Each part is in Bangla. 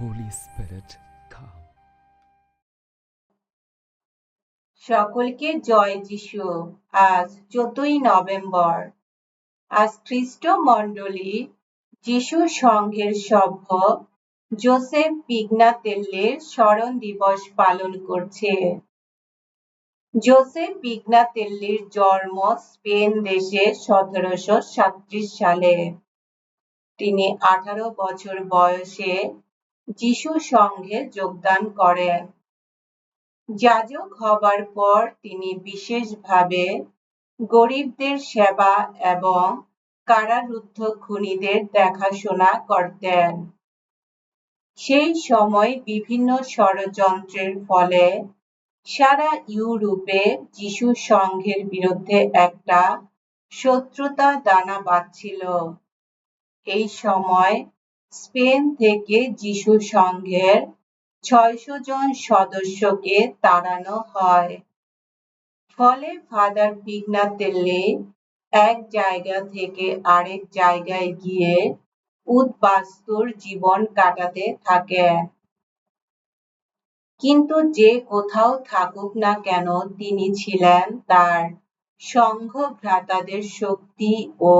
Holy Spirit, come. সকলকে জয় যিশু। আজ চোদ্দই নভেম্বর। আজ খ্রিস্ট মণ্ডলী যিশু সংঘের সভ্য জোসেফ পিগনাতেল্লের স্মরণ দিবস পালন করছে। জোসেফ পিগনাতেল্লির জন্ম স্পেন দেশে সতেরোশো সালে। তিনি আঠারো বছর বয়সে যিশু সংঘে যোগদান করেন। যাজক হবার পর তিনি বিশেষভাবে গরিবদের সেবা এবং কারারুদ্ধ খুনিদের দেখাশোনা করতেন। সেই সময় বিভিন্ন ষড়যন্ত্রের ফলে সারা ইউরোপে যিশু সংঘের বিরুদ্ধে একটা শত্রুতা দানা বাঁধছিল। এই সময় স্পেন থেকে যিশু সংঘের ছয়শো জন সদস্যকে তাড়ানো হয়। ফলে ফাদার পিগনাতেল্লে এক জায়গা থেকে আরেক জায়গায় গিয়ে উদ্বাস্তুর জীবন কাটাতে থাকেন কিন্তু যে কোথাও থাকুক না কেন তিনি ছিলেন তার সংঘ ভ্রাতাদের শক্তি ও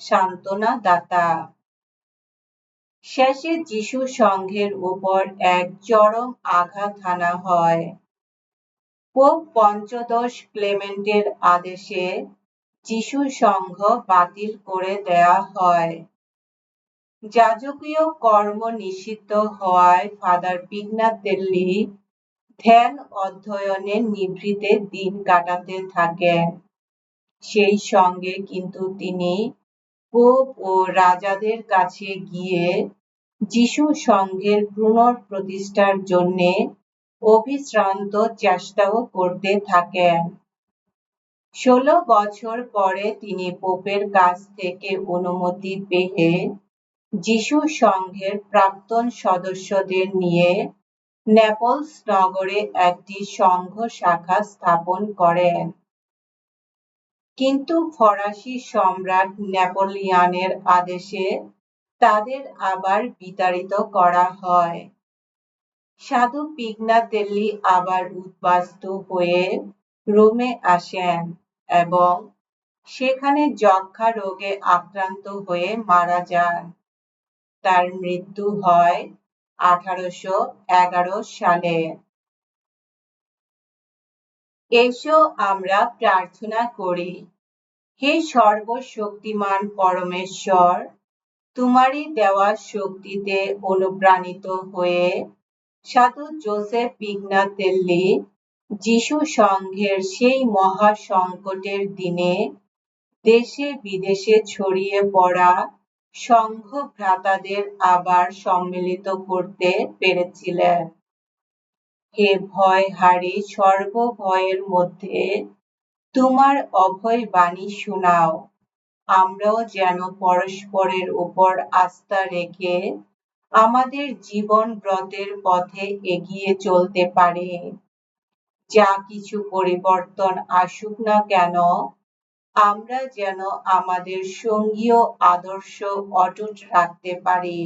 সান্ত্বনা দাতা শেষে যিশু সংঘের উপর এক চরম আঘাত হানা হয়। পোপ পঞ্চদশ ক্লেমেন্টের আদেশে যিশু সংঘ বাতিল করে দেয়া হয়। যাজকীয় কর্ম নিষিদ্ধ হওয়ায় ফাদার পিগনাতেল্লি ধ্যান অধ্যয়নে নিভৃতে দিন কাটাতে থাকেন। সেই সঙ্গে কিন্তু তিনি পোপ ও রাজাদের কাছে গিয়ে যিশু সংঘের পুনঃপ্রতিষ্ঠার জন্যে অবিশ্রান্ত চেষ্টাও করতে থাকেন। ষোলো বছর পরে তিনি পোপের কাছ থেকে অনুমতি পেয়ে যিশু সংঘের প্রাক্তন সদস্যদের নিয়ে নেপলস নগরে একটি সংঘ শাখা স্থাপন করেন। কিন্তু ফরাসি সম্রাট নেপোলিয়ানের আদেশে তাদের আবার বিতাড়িত করা হয়। সাধু পিগনাতেল্লি আবার উদ্বাস্তু হয়ে রোমে আসেন এবং সেখানে যক্ষা রোগে আক্রান্ত হয়ে মারা যান। তার মৃত্যু হয় আঠারোশো এগারো সালে। এসো আমরা প্রার্থনা করি। হে সর্বশক্তিমান পরমেশ্বর, তোমারই দেওয়া শক্তিতে অনুপ্রাণিত হয়ে সাধু জোসেফ পিগনাতেল্লি যিশু সংঘের সেই মহা সংকটের দিনে দেশে বিদেশে ছড়িয়ে পড়া সংঘ ভ্রাতাদের আবার সম্মিলিত করতে পেরেছিলেন হে ভয় হারি সর্বভয়ের মধ্যে, তোমার অভয় বাণী শোনাও। আমরাও যেন পরস্পরের উপর আস্থা রেখে আমাদের জীবন ব্রতের পথে এগিয়ে চলতে পারে। যা কিছু পরিবর্তন আসুক না কেন, আমরা যেন আমাদের সঙ্গীয় আদর্শ অটুট রাখতে পারি।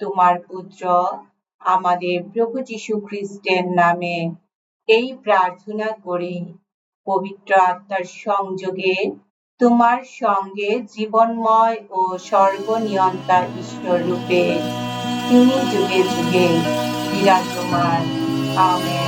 তোমার পুত্র আমাদের প্রভু যীশু খ্রিস্টের নামে এই প্রার্থনা করি, পবিত্র আত্মার সংযোগে তোমার সঙ্গে জীবনময় ও সর্বনিয়ন্তা ঈশ্বর রূপে, তিনি যুগে যুগে বিরাজমান। আমেন।